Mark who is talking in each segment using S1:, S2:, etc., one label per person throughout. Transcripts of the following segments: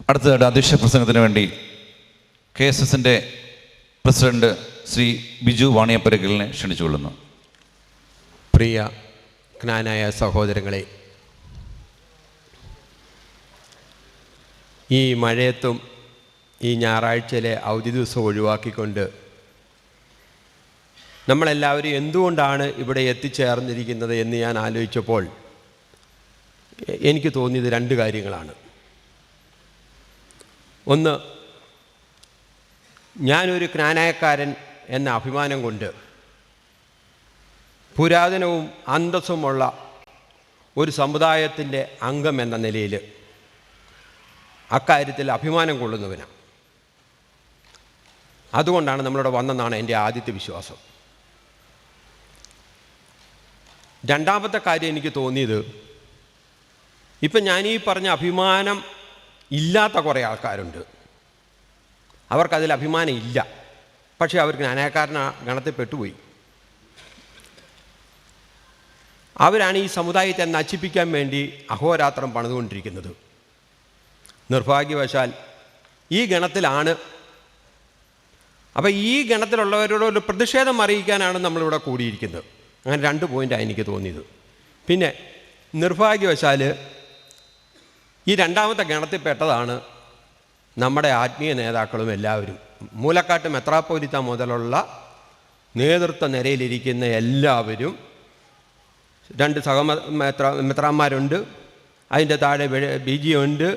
S1: അടുത്തതായിട്ട് അധ്യക്ഷ പ്രസംഗത്തിന് വേണ്ടി കെ എസ് എസിന്റെ പ്രസിഡന്റ് ശ്രീ ബിജു വാണിയപ്പരക്കലിനെ ക്ഷണിച്ചുകൊള്ളുന്നു
S2: പ്രിയ ജ്ഞാനായ സഹോദരങ്ങളെ ഈ മഴയത്തും ഈ ഞായറാഴ്ചയിലെ അവധി ദിവസം ഒഴിവാക്കിക്കൊണ്ട് നമ്മളെല്ലാവരും എന്തുകൊണ്ടാണ് ഇവിടെ എത്തിച്ചേർന്നിരിക്കുന്നത് എന്ന് ഞാൻ ആലോചിച്ചപ്പോൾ എനിക്ക് തോന്നിയത് രണ്ട് കാര്യങ്ങളാണ്. ഒന്ന് ഞാനൊരു ജ്ഞാനായക്കാരൻ എന്ന അഭിമാനം കൊണ്ട് പുരാതനവും അന്തസ്സുമുള്ള ഒരു സമുദായത്തിന്റെ അംഗം എന്ന നിലയിൽ അക്കാര്യത്തിൽ അഭിമാനം കൊള്ളുന്നവനാണ് അതുകൊണ്ടാണ് നമ്മളിവിടെ വന്നെന്നാണ് എന്റെ ആദ്യത്തെ വിശ്വാസം. രണ്ടാമത്തെ കാര്യം എനിക്ക് തോന്നിയത് ഇപ്പം ഞാൻ ഈ പറഞ്ഞ അഭിമാനം ഇല്ലാത്ത കുറേ ആൾക്കാരുണ്ട്. അവർക്കതിൽ അഭിമാനം ഇല്ല പക്ഷേ അവർക്ക് ജ്ഞാനക്കാരന ഗണത്തിൽ പെട്ടുപോയി അവരാണ് ഈ സമുദായത്തെ നശിപ്പിക്കാൻ വേണ്ടി അഹോരാത്രം പണിതുകൊണ്ടിരിക്കുന്നത്. നിർഭാഗ്യവശാൽ ഈ ഗണത്തിലാണ്. അപ്പോൾ ഈ ഗണത്തിലുള്ളവരോട് ഒരു പ്രതിഷേധം അറിയിക്കാനാണ് നമ്മളിവിടെ കൂടിയിരിക്കുന്നത്. അങ്ങനെ രണ്ട് പോയിന്റാണ് എനിക്ക് തോന്നിയത്. പിന്നെ നിർഭാഗ്യവശാൽ ഈ രണ്ടാമത്തെ ഗണത്തിൽപ്പെട്ടതാണ് നമ്മുടെ ആത്മീയ നേതാക്കളും എല്ലാവരും. മൂലക്കാട്ട് മെത്രാപ്പോലിത്ത മുതലുള്ള നേതൃത്വ നിരയിലിരിക്കുന്ന എല്ലാവരും രണ്ട് സഹമ മെത്ര മെത്രാന്മാരുണ്ട്. അതിന്റെ താഴെ ബി ജി ഉണ്ട്.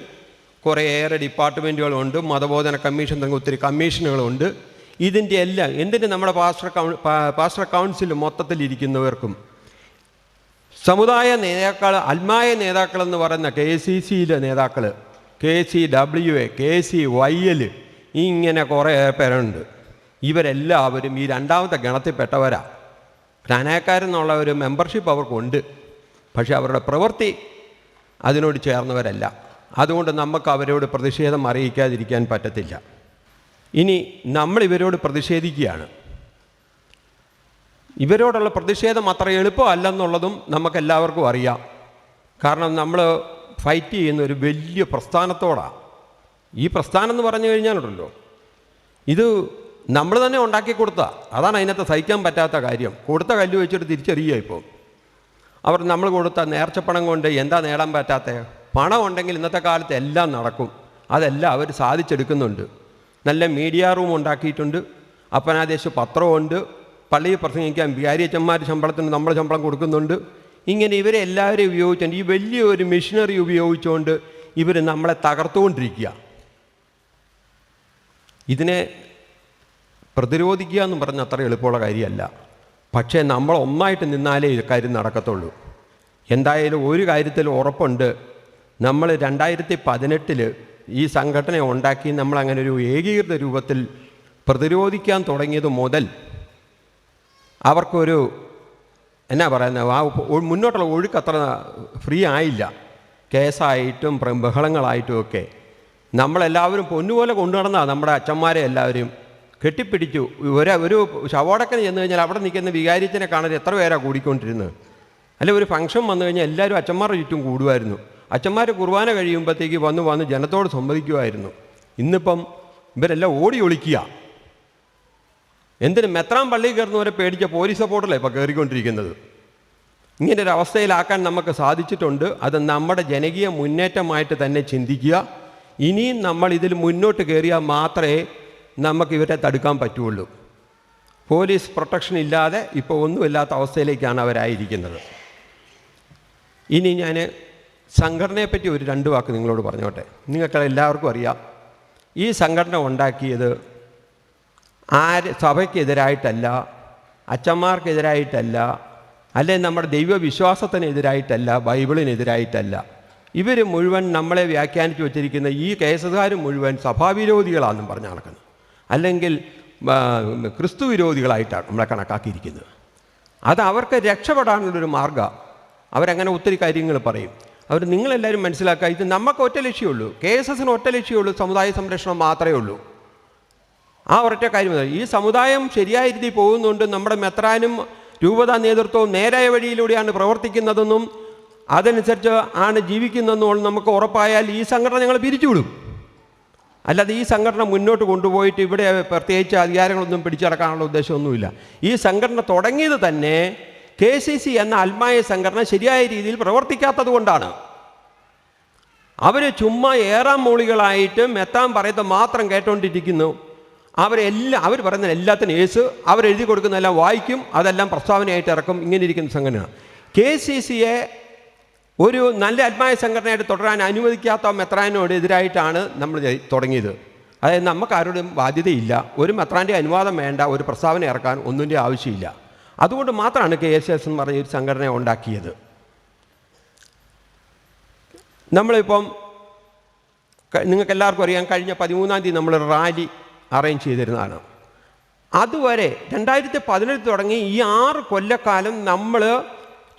S2: കുറേയേറെ ഡിപ്പാർട്ട്മെന്റുകളുണ്ട്. മതബോധന കമ്മീഷൻ തുടങ്ങി ഒത്തിരി കമ്മീഷനുകളുണ്ട്. ഇതിന്റെ എല്ലാം എന്തിന് നമ്മുടെ പാസ്റ്റർ കൗ പാസ്റ്റർ കൗൺസിൽ മൊത്തത്തിലിരിക്കുന്നവർക്കും സമുദായ നേതാക്കൾ അൽമായ നേതാക്കൾ എന്ന് പറയുന്ന കെ സി സിയിലെ നേതാക്കൾ K C W A K C Y L ഇങ്ങനെ കുറേ പേരുണ്ട്. ഇവരെല്ലാവരും ഈ രണ്ടാമത്തെ ഗണത്തിൽപ്പെട്ടവരാണ് ജ്ഞാനക്കാരെന്നുള്ള ഒരു മെമ്പർഷിപ്പ് അവർക്കുണ്ട്. പക്ഷേ അവരുടെ പ്രവൃത്തി അതിനോട് ചേർന്നവരല്ല. അതുകൊണ്ട് നമുക്ക് അവരോട് പ്രതിഷേധം അറിയിക്കാതിരിക്കാൻ പറ്റത്തില്ല. ഇനി നമ്മൾ ഇവരോട് പ്രതിഷേധിക്കുകയാണ്. ഇവരോടുള്ള പ്രതിഷേധം അത്ര എളുപ്പമല്ലെന്നുള്ളതും നമുക്കെല്ലാവർക്കും അറിയാം. കാരണം നമ്മൾ ഫൈറ്റ് ചെയ്യുന്ന ഒരു വലിയ പ്രസ്ഥാനത്തോടാണ് ഈ പ്രസ്ഥാനം എന്ന് പറഞ്ഞു കഴിഞ്ഞാലുണ്ടല്ലോ ഇത് നമ്മൾ തന്നെ ഉണ്ടാക്കി കൊടുത്ത. അതാണ് അതിനകത്ത് സഹിക്കാൻ പറ്റാത്ത കാര്യം. കൊടുത്ത കല്ല് വെച്ചിട്ട് തിരിച്ചറിയുക ഇപ്പോൾ അവർ നമ്മൾ കൊടുത്ത നേർച്ചപ്പണം കൊണ്ട് എന്താ നേടാൻ പറ്റാത്ത? പണം ഉണ്ടെങ്കിൽ ഇന്നത്തെ കാലത്ത് എല്ലാം നടക്കും. അതെല്ലാം അവർ സാധിച്ചെടുക്കുന്നുണ്ട്. നല്ല മീഡിയ റൂം ഉണ്ടാക്കിയിട്ടുണ്ട്. അപ്പനാദേശ പത്രമുണ്ട്. പള്ളിയിൽ പ്രസംഗിക്കാൻ വികാരിയച്ചന്മാർ ശമ്പളത്തിന് നമ്മൾ ശമ്പളം കൊടുക്കുന്നുണ്ട്. ഇങ്ങനെ ഇവരെ എല്ലാവരെയും ഉപയോഗിച്ചുകൊണ്ട് ഈ വലിയൊരു മെഷീനറി ഉപയോഗിച്ചുകൊണ്ട് ഇവർ നമ്മളെ തകർത്തുകൊണ്ടിരിക്കുക. ഇതിനെ പ്രതിരോധിക്കുക എന്ന് പറഞ്ഞ അത്ര എളുപ്പമുള്ള കാര്യമല്ല. പക്ഷേ നമ്മൾ ഒന്നായിട്ട് നിന്നാലേ കാര്യം നടക്കത്തുള്ളൂ. എന്തായാലും ഒരു കാര്യത്തിൽ ഉറപ്പുണ്ട്. നമ്മൾ രണ്ടായിരത്തി പതിനെട്ടിൽ ഈ സംഘടന ഉണ്ടാക്കി നമ്മൾ അങ്ങനെ ഒരു ഏകീകൃത രൂപത്തിൽ പ്രതിരോധിക്കാൻ തുടങ്ങിയത് മുതൽ അവർക്കൊരു എന്നാ പറയുന്നത് ആ മുന്നോട്ടുള്ള ഒഴുക്ക് അത്ര ഫ്രീ ആയില്ല. കേസായിട്ടും ബഹളങ്ങളായിട്ടും ഒക്കെ. നമ്മളെല്ലാവരും പൊന്നുപോലെ കൊണ്ടു നടന്നതാണ് നമ്മുടെ അച്ഛന്മാരെ എല്ലാവരും കെട്ടിപ്പിടിച്ചു. ഒരു ഒരു ശവോടക്കന് ചെന്ന് കഴിഞ്ഞാൽ അവിടെ നിൽക്കുന്ന വികാരിച്ചനെ കാണാൻ എത്ര പേരാണ് കൂടിക്കൊണ്ടിരുന്നത്? അല്ലെ ഒരു ഫംഗ്ഷൻ വന്നു കഴിഞ്ഞാൽ എല്ലാവരും അച്ഛന്മാരുടെ ചുറ്റും കൂടുമായിരുന്നു. അച്ഛന്മാർ കുർബാന കഴിയുമ്പോഴത്തേക്ക് വന്ന് വന്ന് ജനത്തോട് സംവദിക്കുമായിരുന്നു. ഇന്നിപ്പം ഇവരെല്ലാം ഓടി ഒളിക്കുക. എന്തിന് മെത്രാൻ പള്ളിയിൽ കയറുന്നവരെ പേടിച്ച പോലീസ് സപ്പോർട്ടല്ലേ ഇപ്പോൾ കയറിക്കൊണ്ടിരിക്കുന്നത് ഇങ്ങനെ ഒരു അവസ്ഥയിലാക്കാൻ നമുക്ക് സാധിച്ചിട്ടുണ്ട്. അത് നമ്മുടെ ജനകീയ മുന്നേറ്റമായിട്ട് തന്നെ ചിന്തിക്കുക. ഇനിയും നമ്മൾ ഇതിൽ മുന്നോട്ട് കയറിയാൽ മാത്രമേ നമുക്ക് ഇവരെ തടുക്കാൻ പറ്റുള്ളൂ. പോലീസ് പ്രൊട്ടക്ഷൻ ഇല്ലാതെ ഇപ്പോൾ ഒന്നുമില്ലാത്ത അവസ്ഥയിലേക്കാണ് അവരായിരിക്കുന്നത്. ഇനി ഞാൻ സംഘടനയെപ്പറ്റി ഒരു രണ്ട് വാക്ക് നിങ്ങളോട് പറഞ്ഞോട്ടെ. നിങ്ങൾക്ക് എല്ലാവർക്കും അറിയാം. ഈ സംഘടന ഉണ്ടാക്കിയത് ആര് സഭയ്ക്കെതിരായിട്ടല്ല അച്ഛന്മാർക്കെതിരായിട്ടല്ല അല്ലെ നമ്മുടെ ദൈവവിശ്വാസത്തിനെതിരായിട്ടല്ല ബൈബിളിനെതിരായിട്ടല്ല. ഇവർ മുഴുവൻ നമ്മളെ വ്യാഖ്യാനിച്ചു വച്ചിരിക്കുന്ന ഈ കേസുകാർ മുഴുവൻ സഭാവിരോധികളാണെന്നും പറഞ്ഞ് നടക്കുന്നത് അല്ലെങ്കിൽ ക്രിസ്തു വിരോധികളായിട്ടാണ് നമ്മളെ കണക്കാക്കിയിരിക്കുന്നത്. അത് അവർക്ക് രക്ഷപ്പെടാനുള്ളൊരു മാർഗം. അവരങ്ങനെ ഒത്തിരി കാര്യങ്ങൾ പറയും. അവർ നിങ്ങളെല്ലാവരും മനസ്സിലാക്കുക ഇത് നമുക്ക് ഒറ്റ ലക്ഷ്യമുള്ളൂ കെ എസ് എസിന് ഒറ്റ ലക്ഷ്യമുള്ളൂ സമുദായ സംരക്ഷണം മാത്രമേ ഉള്ളൂ. ആ ഒരൊറ്റ കാര്യം. ഈ സമുദായം ശരിയായ രീതിയിൽ പോകുന്നുണ്ട്. നമ്മുടെ മെത്രാനും രൂപതാ നേതൃത്വവും നേരായ വഴിയിലൂടെയാണ് പ്രവർത്തിക്കുന്നതെന്നും അതനുസരിച്ച് ആണ് ജീവിക്കുന്നതെന്നും നമുക്ക് ഉറപ്പായാൽ ഈ സംഘടന ഞങ്ങൾ പിരിച്ചുവിടും. അല്ലാതെ ഈ സംഘടന മുന്നോട്ട് കൊണ്ടുപോയിട്ട് ഇവിടെ പ്രത്യേകിച്ച് അധികാരങ്ങളൊന്നും പിടിച്ചടക്കാനുള്ള ഉദ്ദേശമൊന്നുമില്ല. ഈ സംഘടന തുടങ്ങിയത് തന്നെ കെ സി സി എന്ന അൽമായ സംഘടന ശരിയായ രീതിയിൽ പ്രവർത്തിക്കാത്തത് കൊണ്ടാണ്. അവർ ചുമ്മാ ഏറാം മൂളികളായിട്ട് മെത്താൻ പറയുന്നത് മാത്രം കേട്ടോണ്ടിരിക്കുന്നു. അവരെല്ലാം അവർ പറയുന്ന എല്ലാത്തിനും യേശു അവരെഴുതി കൊടുക്കുന്നതെല്ലാം വായിക്കും അതെല്ലാം പ്രസ്താവനയായിട്ട് ഇറക്കും. ഇങ്ങനെ ഇരിക്കുന്ന സംഘടന കെ സി സിയെ ഒരു നല്ല ആത്മായ സംഘടനയായിട്ട് തുടരാൻ അനുവദിക്കാത്ത മെത്രാനോട് എതിരായിട്ടാണ് നമ്മൾ തുടങ്ങിയത്. അതായത് നമുക്ക് ആരോടും ബാധ്യതയില്ല. ഒരു മെത്രാന്റെ അനുവാദം വേണ്ട ഒരു പ്രസ്താവന ഇറക്കാൻ ഒന്നിന്റെ ആവശ്യമില്ല. അതുകൊണ്ട് മാത്രമാണ് കെ എസ് എസ് എന്ന് പറഞ്ഞ ഒരു സംഘടന ഉണ്ടാക്കിയത്. നമ്മളിപ്പം ക- നിങ്ങൾക്ക് എല്ലാവർക്കും അറിയാം കഴിഞ്ഞ പതിമൂന്നാം തീയതി നമ്മൾ റാലി അറേഞ്ച് ചെയ്തിരുന്നതാണ്. അതുവരെ രണ്ടായിരത്തി പതിനെട്ട് തുടങ്ങി ഈ ആറ് കൊല്ലക്കാലം നമ്മൾ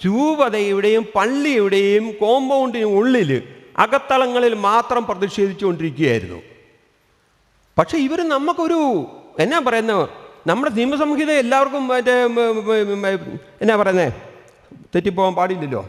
S2: രൂപതയുടെയും പള്ളിയുടെയും കോമ്പൗണ്ടിന് ഉള്ളിൽ അകത്തളങ്ങളിൽ മാത്രം പ്രതിഷേധിച്ചുകൊണ്ടിരിക്കുകയായിരുന്നു. പക്ഷേ ഇവർ നമുക്കൊരു എന്നാ പറയുന്നത് നമ്മുടെ നിയമസംഹിത എല്ലാവർക്കും മറ്റേ എന്നാ പറയുന്നത് തെറ്റിപ്പോകാൻ പാടില്ലല്ലോ.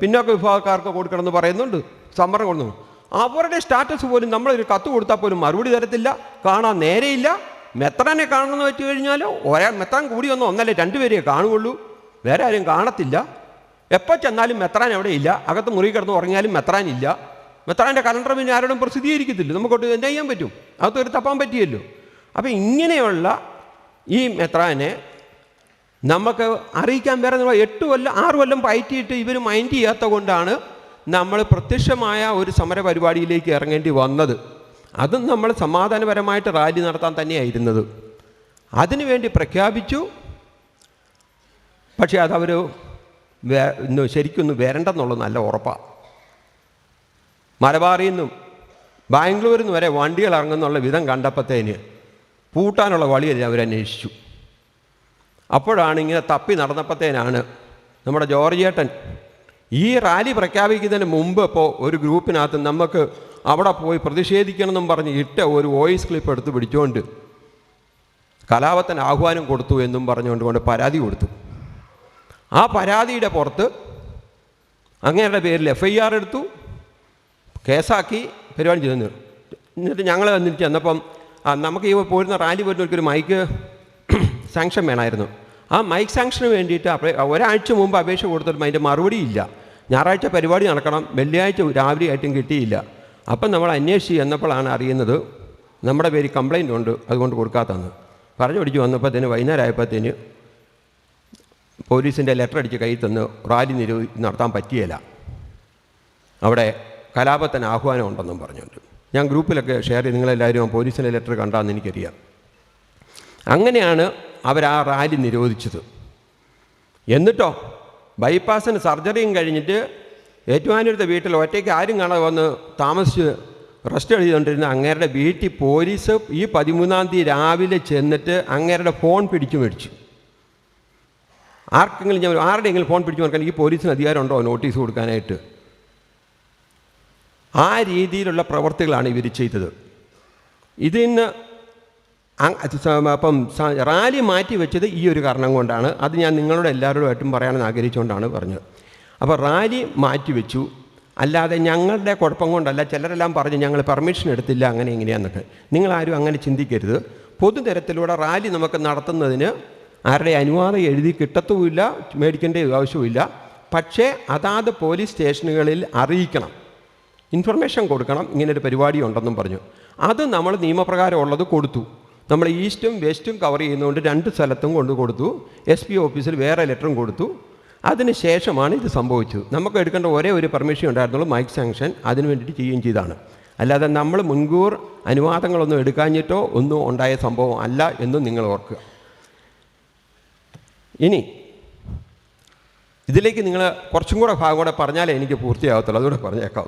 S2: പിന്നോക്ക വിഭാഗക്കാർക്ക് കൊടുക്കണമെന്ന് പറയുന്നുണ്ട്. സമ്മർദ്ദം കൊടുക്കുന്നു. അവരുടെ സ്റ്റാറ്റസ് പോലും നമ്മളൊരു കത്ത് കൊടുത്താൽ പോലും മറുപടി തരത്തില്ല കാണാൻ നേരെയില്ല. മെത്രനെ കാണണമെന്ന് വെച്ച് കഴിഞ്ഞാൽ ഒരാൾ മെത്രാൻ കൂടി വന്നോ ഒന്നല്ലേ രണ്ടുപേരെയേ കാണുകയുള്ളൂ. വേറെ ആരും കാണത്തില്ല. എപ്പോൾ ചെന്നാലും മെത്രാൻ അവിടെ ഇല്ല. അകത്ത് മുറി കിടന്ന് ഉറങ്ങിയാലും മെത്രാൻ ഇല്ല. മെത്രാന്റെ കലണ്ടർ പിന്നെ ആരോടും പ്രസിദ്ധീകരിക്കത്തില്ല. നമുക്കൊട്ട് എന്താ ചെയ്യാൻ പറ്റും? അകത്തൊരു തപ്പാൻ പറ്റിയല്ലോ. അപ്പം ഇങ്ങനെയുള്ള ഈ മെത്രാനെ നമുക്ക് അറിയിക്കാൻ വേറെ. എട്ട് കൊല്ലം ആറ് കൊല്ലം പയറ്റിയിട്ട് ഇവർ മൈൻഡ് ചെയ്യാത്ത കൊണ്ടാണ് നമ്മൾ പ്രത്യക്ഷമായ ഒരു സമര പരിപാടിയിലേക്ക് ഇറങ്ങേണ്ടി വന്നത്. അതും നമ്മൾ സമാധാനപരമായിട്ട് റാലി നടത്താൻ തന്നെയായിരുന്നത്. അതിനുവേണ്ടി പ്രഖ്യാപിച്ചു. പക്ഷേ അതവർ ഇന്ന് ശരിക്കൊന്നും വരണ്ടെന്നുള്ളത് നല്ല ഉറപ്പാണ് മലബാറിൽ നിന്നും ബാംഗ്ലൂരിൽ നിന്ന് വരെ വണ്ടികൾ ഇറങ്ങുന്നുള്ള വിധം കണ്ടപ്പോഴത്തേന് പൂട്ടാനുള്ള വഴിയല്ല അവരന്വേഷിച്ചു അപ്പോഴാണ് ഇങ്ങനെ തപ്പി നടന്നപ്പോഴത്തേനാണ് നമ്മുടെ ജോർജേട്ടൻ ഈ റാലി പ്രഖ്യാപിക്കുന്നതിന് മുമ്പ് ഇപ്പോൾ ഒരു ഗ്രൂപ്പിനകത്ത് നമുക്ക് അവിടെ പോയി പ്രതിഷേധിക്കണമെന്നും പറഞ്ഞ് ഇട്ട ഒരു വോയിസ് ക്ലിപ്പ് എടുത്ത് പിടിച്ചുകൊണ്ട് കലാപത്തിന് ആഹ്വാനം കൊടുത്തു എന്നും പറഞ്ഞുകൊണ്ട് കൊണ്ട് പരാതി കൊടുത്തു. ആ പരാതിയുടെ പുറത്ത് അങ്ങയുടെ പേരിൽ എഫ് ഐ ആർ എടുത്തു കേസാക്കി പരിപാടി ചെയ്തു. എന്നിട്ട് ഞങ്ങൾ വന്നിട്ട് ചെന്നപ്പം നമുക്ക് ഈ പോരുന്ന റാലി പോരുന്നവർക്കൊരു മൈക്ക് സാങ്ഷൻ വേണമായിരുന്നു. ആ മൈക്ക് സാങ്ഷന് വേണ്ടിയിട്ട് ഒരാഴ്ച മുമ്പ് അപേക്ഷ കൊടുത്തിട്ടും അതിന്റെ മറുപടി ഇല്ല ഞായറാഴ്ച പരിപാടി നടക്കണം വെള്ളിയാഴ്ച രാവിലെ ആയിട്ടും കിട്ടിയില്ല. അപ്പം നമ്മൾ അന്വേഷിച്ച് ചെന്നപ്പോഴാണ് അറിയുന്നത് നമ്മുടെ പേര് കംപ്ലൈന്റ് ഉണ്ട് അതുകൊണ്ട് കൊടുക്കാത്തതെന്ന്. പറഞ്ഞു പിടിച്ച് വന്നപ്പോഴത്തേന് വൈകുന്നേരം ആയപ്പോഴത്തേന് പോലീസിന്റെ ലെറ്റർ അടിച്ച് കയ്യിൽ തന്ന് റാലി നിരോധി നടത്താൻ പറ്റിയല്ല അവിടെ കലാപത്തിന് ആഹ്വാനം ഉണ്ടെന്നും പറഞ്ഞുകൊണ്ട് ഞാൻ ഗ്രൂപ്പിലൊക്കെ ഷെയർ ചെയ്ത് നിങ്ങളെല്ലാവരും ആ പോലീസിന്റെ ലെറ്റർ കണ്ടാന്ന് എനിക്കറിയാം. അങ്ങനെയാണ് അവർ ആ റാലി നിരോധിച്ചത്. എന്നിട്ടോ? ബൈപ്പാസിന് സർജറിയും കഴിഞ്ഞിട്ട് ഏറ്റുമാനൂരത്തെ വീട്ടിൽ ഒറ്റയ്ക്ക് ആരും കാണാതെ വന്ന് താമസിച്ച് റെസ്റ്റ് എഴുതിക്കൊണ്ടിരുന്ന അങ്ങേരുടെ വീട്ടിൽ പോലീസ് ഈ പതിമൂന്നാം തീയതി രാവിലെ ചെന്നിട്ട് അങ്ങേരുടെ ഫോൺ പിടിച്ചു മേടിച്ചു. ആർക്കെങ്കിലും ഞാൻ ആരുടെയെങ്കിലും ഫോൺ പിടിച്ചു കൊടുക്കാൻ ഈ പോലീസിന് അധികാരമുണ്ടോ നോട്ടീസ് കൊടുക്കാനായിട്ട്? ആ രീതിയിലുള്ള പ്രവർത്തികളാണ് ഇവർ ചെയ്തത്. സ- അപ്പം റാലി മാറ്റി വെച്ചത് ഈ ഒരു കാരണം കൊണ്ടാണ്. അത് ഞാൻ നിങ്ങളോട് എല്ലാവരോടുമായിട്ടും പറയാനെന്ന് ആഗ്രഹിച്ചുകൊണ്ടാണ് പറഞ്ഞത്. അപ്പോൾ റാലി മാറ്റി വെച്ചു. അല്ലാതെ ഞങ്ങളുടെ കുഴപ്പം കൊണ്ടല്ല ചിലരെല്ലാം പറഞ്ഞ് ഞങ്ങൾ പെർമിഷൻ എടുത്തില്ല അങ്ങനെ ഇങ്ങനെയാന്നൊക്കെ. നിങ്ങളാരും അങ്ങനെ ചിന്തിക്കരുത്. പൊതുതരത്തിലൂടെ റാലി നമുക്ക് നടത്തുന്നതിന് ആരുടെ അനുവാദം എഴുതി കിട്ടത്തുമില്ല മേടിക്കേണ്ട ആവശ്യമില്ല പക്ഷേ അതാത് പോലീസ് സ്റ്റേഷനുകളിൽ അറിയിക്കണം. ഇൻഫർമേഷൻ കൊടുക്കണം. ഇങ്ങനൊരു പരിപാടി ഉണ്ടെന്നും പറഞ്ഞു. അത് നമ്മൾ നിയമപ്രകാരം ഉള്ളത് കൊടുത്തു. നമ്മൾ ഈസ്റ്റും വെസ്റ്റും കവർ ചെയ്യുന്നതുകൊണ്ട് രണ്ട് സ്ഥലത്തും കൊണ്ട് കൊടുത്തു. എസ് പി ഓഫീസിൽ വേറെ ലെറ്ററും കൊടുത്തു. അതിന് ശേഷമാണ് ഇത് സംഭവിച്ചത്. നമുക്ക് എടുക്കേണ്ട ഒരേ ഒരു പെർമിഷൻ ഉണ്ടായിരുന്നുള്ളൂ മൈക്ക് സാങ്ഷൻ അതിന് വേണ്ടിയിട്ട് ചെയ്യുകയും ചെയ്താണ് അല്ലാതെ നമ്മൾ മുൻകൂർ അനുവാദങ്ങളൊന്നും എടുക്കാഞ്ഞിട്ടോ ഒന്നും ഉണ്ടായ സംഭവം അല്ല എന്നും നിങ്ങൾ ഓർക്കുക. ഇനി ഇതിലേക്ക് നിങ്ങൾ കുറച്ചും കൂടെ ഭാഗം കൂടെ പറഞ്ഞാലേ എനിക്ക് പൂർത്തിയാകത്തുള്ളൂ. അതുകൂടെ പറഞ്ഞേക്കാം.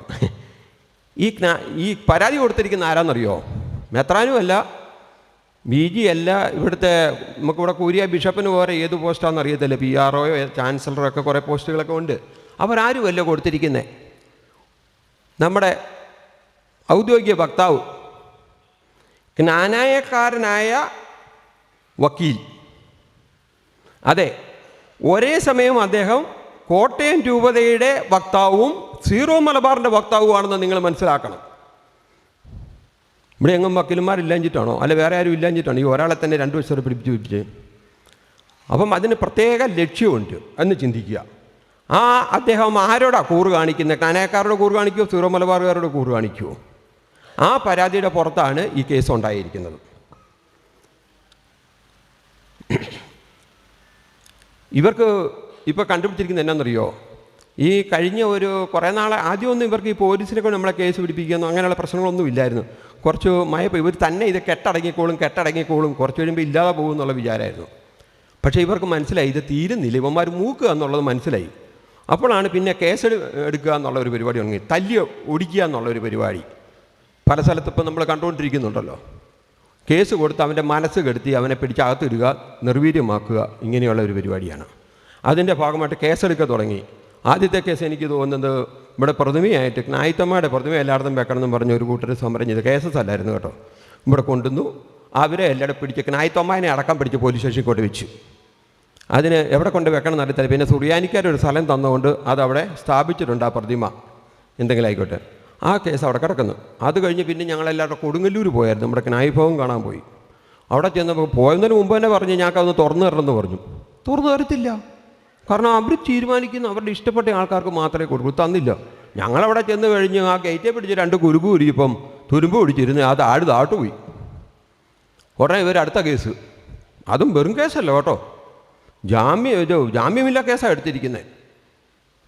S2: ഈ ഈ പരാതി കൊടുത്തിരിക്കുന്ന ആരാന്നറിയോ? മെത്രാനും അല്ല ബി ജി അല്ല ഇവിടുത്തെ നമുക്കിവിടെ കൂരിയ ബിഷപ്പിന് പോരെ ഏത് പോസ്റ്റാണെന്ന് അറിയത്തില്ല. പി ആർ ഒയോ ചാൻസലറോ ഒക്കെ കുറേ പോസ്റ്റുകളൊക്കെ ഉണ്ട്. അവരാരുമല്ല കൊടുത്തിരിക്കുന്നത് നമ്മുടെ ഔദ്യോഗിക വക്താവ് ജ്ഞാനായക്കാരനായ വക്കീൽ. അതെ ഒരേ സമയം അദ്ദേഹം കോട്ടയം രൂപതയുടെ വക്താവും സീറോ മലബാറിന്റെ വക്താവുമാണെന്ന് നിങ്ങൾ മനസ്സിലാക്കണം. ഇവിടെ എങ്ങും വക്കീലന്മാരില്ലാഞ്ഞിട്ടാണോ? അല്ല വേറെ ആരും ഇല്ലാഞ്ഞിട്ടാണോ? ഈ ഒരാളെ തന്നെ രണ്ട് വർഷം വരെ പിടിപ്പിച്ച് പിടിപ്പിച്ച്? അപ്പം അതിന് പ്രത്യേക ലക്ഷ്യമുണ്ട് എന്ന് ചിന്തിക്കുക. ആ അദ്ദേഹം ആരോടാ കൂറ് കാണിക്കുന്നത്? കനയക്കാരുടെ കൂറ് കാണിക്കുമോ സീറോ മലബാറുകാരുടെ കൂറ് കാണിക്കുമോ ആ പരാതിയുടെ പുറത്താണ് ഈ കേസ് ഉണ്ടായിരിക്കുന്നത്. ഇവർക്ക് ഇപ്പോൾ കണ്ടുപിടിച്ചിരിക്കുന്നത് എന്നാണെന്നറിയോ ഈ കഴിഞ്ഞ ഒരു കുറേ നാളെ ആദ്യമൊന്നും ഇവർക്ക് ഈ പോലീസിനെ കൊണ്ട് നമ്മളെ കേസ് പിടിപ്പിക്കുന്നു അങ്ങനെയുള്ള പ്രശ്നങ്ങളൊന്നും ഇല്ലായിരുന്നു. കുറച്ച് മയപ്പ് ഇവർ തന്നെ ഇത് കെട്ടടങ്ങിക്കോളും കെട്ടടങ്ങിക്കോളും കുറച്ച് കഴിയുമ്പോൾ ഇല്ലാതെ പോകും എന്നുള്ള വിചാരമായിരുന്നു പക്ഷേ ഇവർക്ക് മനസ്സിലായി ഇത് തീരുന്നില്ല. ഇവന്മാർ മൂക്കുക എന്നുള്ളത് മനസ്സിലായി. അപ്പോഴാണ് പിന്നെ കേസ് എടു- എടുക്കുക എന്നുള്ള ഒരു പരിപാടി തുടങ്ങി. തല്ലി ഒടിക്കുക എന്നുള്ള ഒരു പരിപാടി. പല സ്ഥലത്ത് ഇപ്പം നമ്മൾ കണ്ടുകൊണ്ടിരിക്കുന്നുണ്ടല്ലോ. കേസ് കൊടുത്ത് അവന്റെ മനസ്സ് കെടുത്തി അവനെ പിടിച്ചകത്തിടുക നിർവീര്യമാക്കുക ഇങ്ങനെയുള്ള ഒരു പരിപാടിയാണ്. അതിന്റെ ഭാഗമായിട്ട് കേസെടുക്കുക തുടങ്ങി. ആദ്യത്തെ കേസ് എനിക്ക് തോന്നുന്നത് ഇവിടെ പ്രതിമയായിട്ട് നായിത്തമ്മയുടെ പ്രതിമ എല്ലായിടത്തും വെക്കണമെന്ന് പറഞ്ഞ് ഒരു കൂട്ടർ സമരം ചെയ്ത് കേസസ് അല്ലായിരുന്നു കേട്ടോ. ഇവിടെ കൊണ്ടുവന്നു. അവരെ എല്ലായിടും പിടിച്ച് നായിത്തമ്മേനെ അടക്കം പിടിച്ച് പോലീസ് സ്റ്റേഷനിൽ കൊണ്ട് വെച്ചു. അതിന് എവിടെ കൊണ്ട് വെക്കണം എന്നറിയത്തില്ല പിന്നെ സുറിയാനിക്കാരൊരു സ്ഥലം തന്നുകൊണ്ട് അതവിടെ സ്ഥാപിച്ചിട്ടുണ്ട് ആ പ്രതിമ. എന്തെങ്കിലും ആയിക്കോട്ടെ. ആ കേസ് അവിടെ കിടക്കുന്നു. അത് കഴിഞ്ഞ് പിന്നെ ഞങ്ങളെല്ലാവരും കൊടുങ്ങല്ലൂർ പോയായിരുന്നു. നമ്മുടെ നായിഭവം കാണാൻ പോയി. അവിടെ ചെന്നപ്പോൾ പോയതിന് മുമ്പ് തന്നെ പറഞ്ഞ് ഞങ്ങൾക്കതൊന്ന് തുറന്നു തരണമെന്ന് പറഞ്ഞു. തുറന്നു തരത്തില്ല. കാരണം അവർ തീരുമാനിക്കുന്ന അവരുടെ ഇഷ്ടപ്പെട്ട ആൾക്കാർക്ക് മാത്രമേ കൊടുക്കൂ തന്നില്ല. ഞങ്ങളവിടെ ചെന്ന് കഴിഞ്ഞ് ആ ഗേറ്റെ പിടിച്ച് രണ്ട് കുരുമ്പ് ഉരിയപ്പം തുരുമ്പ് പിടിച്ചിരുന്ന് അത് ആട് താട്ട് പോയി. ഉടനെ ഇവർ അടുത്ത കേസ്. അതും വെറും കേസല്ല കേട്ടോ. ജാമ്യം ഇത് ജാമ്യമില്ല കേസാണ് എടുത്തിരിക്കുന്നത്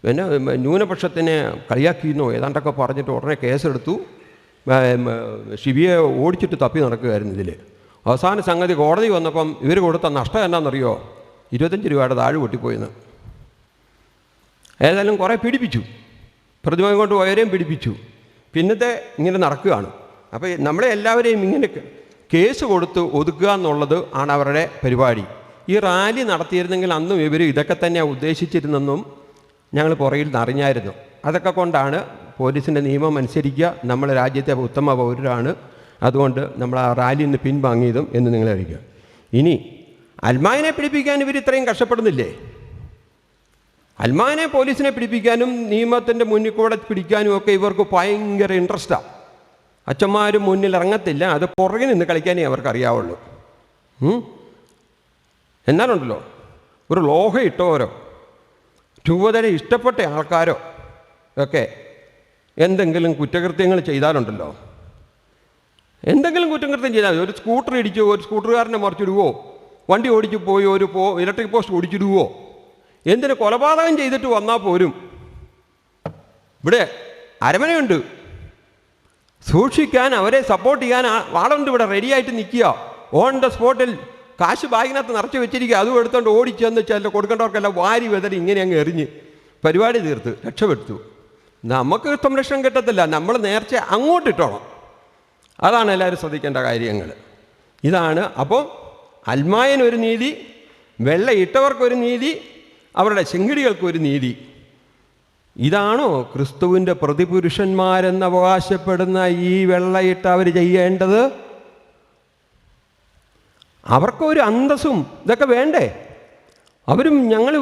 S2: പിന്നെ ന്യൂനപക്ഷത്തിനെ കളിയാക്കിയെന്നോ ഏതാണ്ടൊക്കെ പറഞ്ഞിട്ട് ഉടനെ കേസെടുത്തു. ശിവിയെ ഓടിച്ചിട്ട് തപ്പി നടക്കുകയായിരുന്നു ഇതിൽ അവസാന സംഗതി കോടതി വന്നപ്പം ഇവർ കൊടുത്ത നഷ്ടം എന്നാണെന്നറിയോ ഇരുപത്തഞ്ച് രൂപയുടെ താഴെ പൊട്ടിപ്പോയെന്ന്. ഏതായാലും കുറേ പിടിപ്പിച്ചു പ്രതിമ കൊണ്ട് പോയവരെയും പിടിപ്പിച്ചു പിന്നത്തെ ഇങ്ങനെ നടക്കുകയാണ്. അപ്പോൾ നമ്മളെ എല്ലാവരെയും ഇങ്ങനെ കേസ് കൊടുത്ത് ഒതുക്കുക എന്നുള്ളത് ആണ് അവരുടെ പരിപാടി. ഈ റാലി നടത്തിയിരുന്നെങ്കിൽ അന്നും ഇവർ ഇതൊക്കെ തന്നെയാണ് ഉദ്ദേശിച്ചിരുന്നെന്നും ഞങ്ങൾ പുറകിൽ നിന്ന് അതൊക്കെ കൊണ്ടാണ് പോലീസിന്റെ നിയമം അനുസരിക്കുക നമ്മൾ രാജ്യത്തെ ഉത്തമ പൗരരാണ്. അതുകൊണ്ട് നമ്മൾ ആ റാലിയിൽ നിന്ന് പിൻവാങ്ങിയതും എന്ന് നിങ്ങളെ അറിയിക്കുക. ഇനി അൽമാനെ പിടിപ്പിക്കാൻ ഇവർ ഇത്രയും കഷ്ടപ്പെടുന്നില്ലേ? അൽമാനെ പോലീസിനെ പിടിപ്പിക്കാനും നിയമത്തിന്റെ മുന്നിൽ കൂടെ പിടിക്കാനും ഒക്കെ ഇവർക്ക് ഭയങ്കര ഇൻട്രസ്റ്റാണ് അച്ഛന്മാരും മുന്നിൽ ഇറങ്ങത്തില്ല അത് പുറകിൽ നിന്ന് കളിക്കാനേ അവർക്ക് അറിയാവുള്ളൂ? എന്നാലുണ്ടല്ലോ ഒരു ലോഹ ഇട്ടവരോ രൂപതരെ ഇഷ്ടപ്പെട്ട ആൾക്കാരോ ഒക്കെ എന്തെങ്കിലും കുറ്റകൃത്യങ്ങൾ ചെയ്താലുണ്ടല്ലോ. എന്തെങ്കിലും കുറ്റകൃത്യം ചെയ്താൽ ഒരു സ്കൂട്ടർ ഇടിച്ചോ ഒരു സ്കൂട്ടറുകാരനെ മറിച്ചിടുവോ? വണ്ടി ഓടിച്ചു പോയി ഒരു പോ ഇലക്ട്രിക് പോസ്റ്റ് ഓടിച്ചിടുവോ? എന്തിന് കൊലപാതകം ചെയ്തിട്ട് വന്നാൽ പോരും? ഇവിടെ അരമനയുണ്ട്. സൂക്ഷിക്കാൻ അവരെ സപ്പോർട്ട് ചെയ്യാൻ ആളുണ്ട് ഇവിടെ റെഡിയായിട്ട് നിൽക്കുക. ഓൺ ദ സ്പോട്ടിൽ കാശ് ബാഗിനകത്ത് നിറച്ച് വെച്ചിരിക്കുക. അതും എടുത്തോണ്ട് ഓടിച്ചെന്ന് ചില കൊടുക്കേണ്ടവർക്കെല്ലാം വാരി വെതറി ഇങ്ങനെ അങ്ങ് എറിഞ്ഞ് പരിപാടി തീർത്ത് രക്ഷപ്പെടുത്തു. നമുക്ക് സംരക്ഷണം കിട്ടത്തില്ല. നമ്മൾ നേർച്ച അങ്ങോട്ടിട്ടോണം. അതാണ് എല്ലാവരും ശ്രദ്ധിക്കേണ്ട കാര്യങ്ങൾ. ഇതാണ്. അപ്പോൾ അൽമായനൊരു നീതി വെള്ള ഇട്ടവർക്കൊരു നീതി അവരുടെ ചെങ്കിടികൾക്കൊരു നീതി. ഇതാണോ ക്രിസ്തുവിന്റെ പ്രതിപുരുഷന്മാരെന്ന് അവകാശപ്പെടുന്ന ഈ വെള്ളയിട്ട് അവർ ചെയ്യേണ്ടത്? അവർക്കൊരു അന്തസ്സും ഇതൊക്കെ വേണ്ടേ? അവരും ഞങ്ങൾ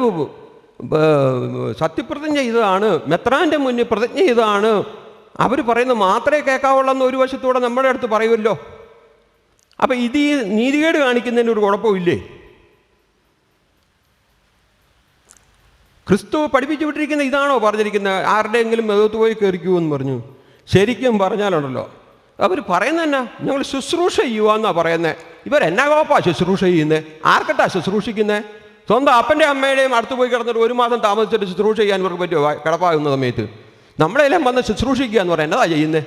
S2: സത്യപ്രതിജ്ഞ ചെയ്തതാണ് മെത്രാന്റെ മുന്നിൽ പ്രതിജ്ഞ ചെയ്തതാണ്. അവർ പറയുന്നത് മാത്രമേ കേൾക്കാവുള്ളൂ എന്ന് ഒരു വശത്തൂടെ നമ്മുടെ അടുത്ത് പറയുമല്ലോ. അപ്പം ഇത് ഈ നീതികേട് കാണിക്കുന്നതിന് ഒരു കുഴപ്പമില്ലേ? ക്രിസ്തു പഠിപ്പിച്ചു വിട്ടിരിക്കുന്ന ഇതാണോ പറഞ്ഞിരിക്കുന്നത്? ആരുടെയെങ്കിലും മേകത്ത് പോയി കയറിക്കൂ എന്ന് പറഞ്ഞു. ശരിക്കും പറഞ്ഞാലുണ്ടല്ലോ. അവർ പറയുന്നത് തന്നെ ഞങ്ങൾ ശുശ്രൂഷ ചെയ്യുവാന്നാ പറയുന്നത്. ഇവരെന്നാ കോപ്പാ ശുശ്രൂഷ ചെയ്യുന്നത് ആർക്കട്ടാ ശുശ്രൂഷിക്കുന്നത് സ്വന്തം അപ്പന്റെ അമ്മയുടെയും അടുത്ത് പോയി കിടന്നിട്ട് ഒരു മാസം താമസിച്ചിട്ട് ശുശ്രൂഷ ചെയ്യാൻ ഇവർക്ക് പറ്റുമോ? കിടപ്പാകുന്ന സമയത്ത്. നമ്മളെല്ലാം വന്ന് ശുശ്രൂഷിക്കുക എന്ന് പറയാം എന്നതാ ചെയ്യുന്നത്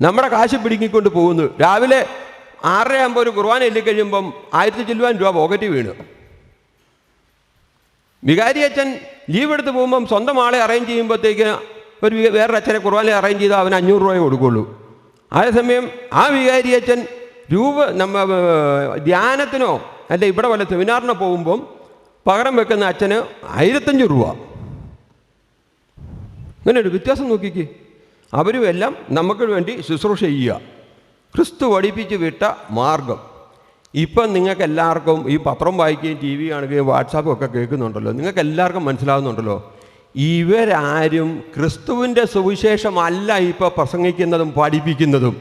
S2: നമ്മുടെ കാശ് പിടുങ്ങിക്കൊണ്ട് പോകുന്നു. രാവിലെ ആറര ആകുമ്പോൾ ഒരു കുർബാന എല്ലി കഴിയുമ്പം ആയിരത്തി ചില്ലുവാൻ രൂപ പോക്കറ്റ് വീണു. വികാരി അച്ഛൻ ലീവ് എടുത്ത് പോകുമ്പം സ്വന്തം ആളെ അറേഞ്ച് ചെയ്യുമ്പോഴത്തേക്ക് ഒരു വി- വേറൊരു അച്ഛനെ കുർബാന അറേഞ്ച് ചെയ്താൽ അവന് അഞ്ഞൂറ് രൂപയെ കൊടുക്കുള്ളൂ. അതേസമയം ആ വികാരി അച്ഛൻ രൂപ നമ്മ ധ്യാനത്തിനോ അല്ല ഇവിടെ വല്ല സെമിനാറിനോ പോകുമ്പം പകരം വെക്കുന്ന അച്ഛന് ആയിരത്തഞ്ച് രൂപ. അങ്ങനെ ഒരു വ്യത്യാസം നോക്കിക്ക്. അവരും എല്ലാം നമുക്ക് വേണ്ടി ശുശ്രൂഷ ചെയ്യുക. ക്രിസ്തു പഠിപ്പിച്ച് വിട്ട മാർഗം. ഇപ്പം നിങ്ങൾക്ക് എല്ലാവർക്കും ഈ പത്രം വായിക്കുകയും ടി വി കാണുകയും വാട്സാപ്പും ഒക്കെ കേൾക്കുന്നുണ്ടല്ലോ. നിങ്ങൾക്ക് എല്ലാവർക്കും മനസ്സിലാവുന്നുണ്ടല്ലോ. ഇവരാരും ക്രിസ്തുവിന്റെ സുവിശേഷമല്ല ഇപ്പോൾ പ്രസംഗിക്കുന്നതും പഠിപ്പിക്കുന്നതും.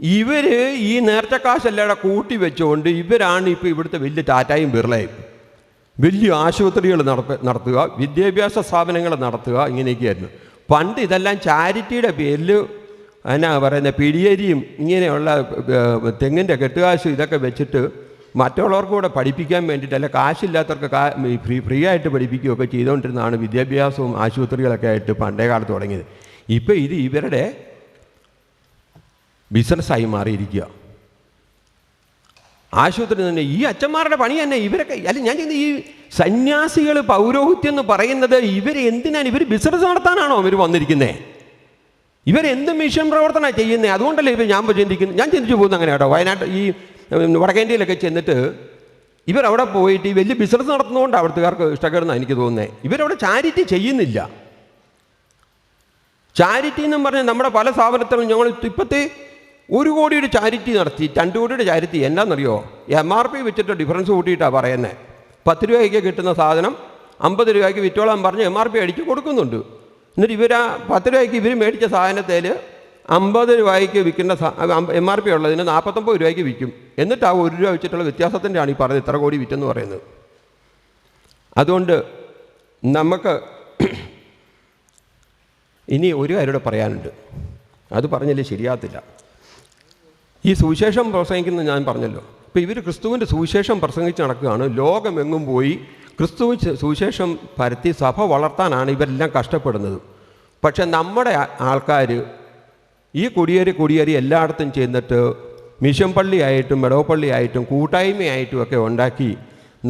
S2: ഇവർ ഈ നേരത്തെ കാശെല്ലാം കൂട്ടി വെച്ചുകൊണ്ട് ഇവരാണ് ഇപ്പോൾ ഇവിടുത്തെ വലിയ ടാറ്റായും ബിർളയും. വലിയ ആശുപത്രികൾ നടത്ത നടത്തുക വിദ്യാഭ്യാസ സ്ഥാപനങ്ങൾ നടത്തുക ഇങ്ങനെയൊക്കെയായിരുന്നു. പണ്ട് ഇതെല്ലാം ചാരിറ്റിയുടെ പേരിൽ എന്നാ പറയുന്ന പിടിയേരിയും ഇങ്ങനെയുള്ള തെങ്ങിന്റെ കെട്ടുകാശും ഇതൊക്കെ വെച്ചിട്ട് മറ്റുള്ളവർക്ക് കൂടെ പഠിപ്പിക്കാൻ വേണ്ടിയിട്ട് അല്ല കാശില്ലാത്തവർക്ക് കാ ഫ്രീ ഫ്രീ ആയിട്ട് പഠിപ്പിക്കുകയൊക്കെ ചെയ്തുകൊണ്ടിരുന്നതാണ് വിദ്യാഭ്യാസവും ആശുപത്രികളൊക്കെ ആയിട്ട് പണ്ടേ കാലത്ത് തുടങ്ങിയത്. ഇപ്പോൾ ഇത് ഇവരുടെ ബിസിനസ്സായി മാറിയിരിക്കുക. ആശുപത്രി തന്നെ ഈ അച്ഛന്മാരുടെ പണി തന്നെ ഇവരൊക്കെ അല്ല ഞാൻ ചെയ്യുന്ന ഈ സന്യാസികൾ പൗരോഹിത്യം എന്ന് പറയുന്നത് ഇവർ എന്തിനാണ് ഇവർ ബിസിനസ് നടത്താനാണോ ഇവർ വന്നിരിക്കുന്നത് ഇവരെന്ത് മിഷൻ പ്രവർത്തനമാണ് ചെയ്യുന്നത് അതുകൊണ്ടല്ലേ ഇവർ ഞാൻ ചിന്തിക്കുന്നു. ഞാൻ ചിന്തിച്ചു പോകുന്നത് അങ്ങനെ കേട്ടോ വയനാട്ട് ഈ വടക്കേന്ത്യയിലൊക്കെ ചെന്നിട്ട് ഇവരവിടെ പോയിട്ട് ഈ വലിയ ബിസിനസ് നടത്തുന്നതുകൊണ്ട് അവിടുത്തുകാർക്ക് ഇഷ്ടക്കേടെന്നാണ് എനിക്ക് തോന്നുന്നത് ഇവരവിടെ ചാരിറ്റി ചെയ്യുന്നില്ല. ചാരിറ്റി എന്നും പറഞ്ഞാൽ നമ്മുടെ പല സ്ഥാപനത്തിലും ഞങ്ങൾ ഇപ്പോഴത്തെ ഒരു കോടിയുടെ ചാരിറ്റി നടത്തി. രണ്ട് കോടിയുടെ ചാരിറ്റി എന്നാണെന്നറിയോ എം ആർ പി വെച്ചിട്ട് ഡിഫറൻസ് കൂട്ടിയിട്ടാണ് പറയുന്നത് പത്ത് രൂപയ്ക്ക് കിട്ടുന്ന സാധനം അമ്പത് രൂപയ്ക്ക് വിറ്റോളാൻ പറഞ്ഞ് എം ആർ പി അടിച്ച് കൊടുക്കുന്നുണ്ട്. എന്നിട്ട് ഇവർ ആ പത്ത് രൂപയ്ക്ക് ഇവർ മേടിച്ച സാധനത്തിൽ അമ്പത് രൂപയ്ക്ക് വിൽക്കുന്ന എം ആർ പി ഉള്ളതിന് നാൽപ്പത്തൊമ്പത് രൂപയ്ക്ക് വിൽക്കും. എന്നിട്ട് ആ ഒരു രൂപ വെച്ചിട്ടുള്ള വ്യത്യാസത്തിന്റെയാണ് ഈ പറഞ്ഞത് ഇത്ര കോടി വിറ്റെന്ന് പറയുന്നത്. അതുകൊണ്ട് നമുക്ക് ഇനി ഒരു കാര്യം കൂടെ പറയാനുണ്ട്. അത് പറഞ്ഞില്ലേ ശരിയാകത്തില്ല. ഈ സുവിശേഷം പ്രസംഗിക്കുന്നത് ഞാൻ പറഞ്ഞല്ലോ. ഇപ്പോൾ ഇവർ ക്രിസ്തുവിന്റെ സുവിശേഷം പ്രസംഗിച്ച് നടക്കുകയാണ്. ലോകമെങ്ങും പോയി ക്രിസ്തു സുവിശേഷം പരത്തി സഭ വളർത്താനാണ് ഇവരെല്ലാം കഷ്ടപ്പെടുന്നത്. പക്ഷെ നമ്മുടെ ആൾക്കാർ ഈ കുടിയേറി കുടിയേറി എല്ലായിടത്തും ചെന്നിട്ട് മിഷൻ പള്ളിയായിട്ടും മെടവപ്പള്ളിയായിട്ടും കൂട്ടായ്മയായിട്ടും ഒക്കെ ഉണ്ടാക്കി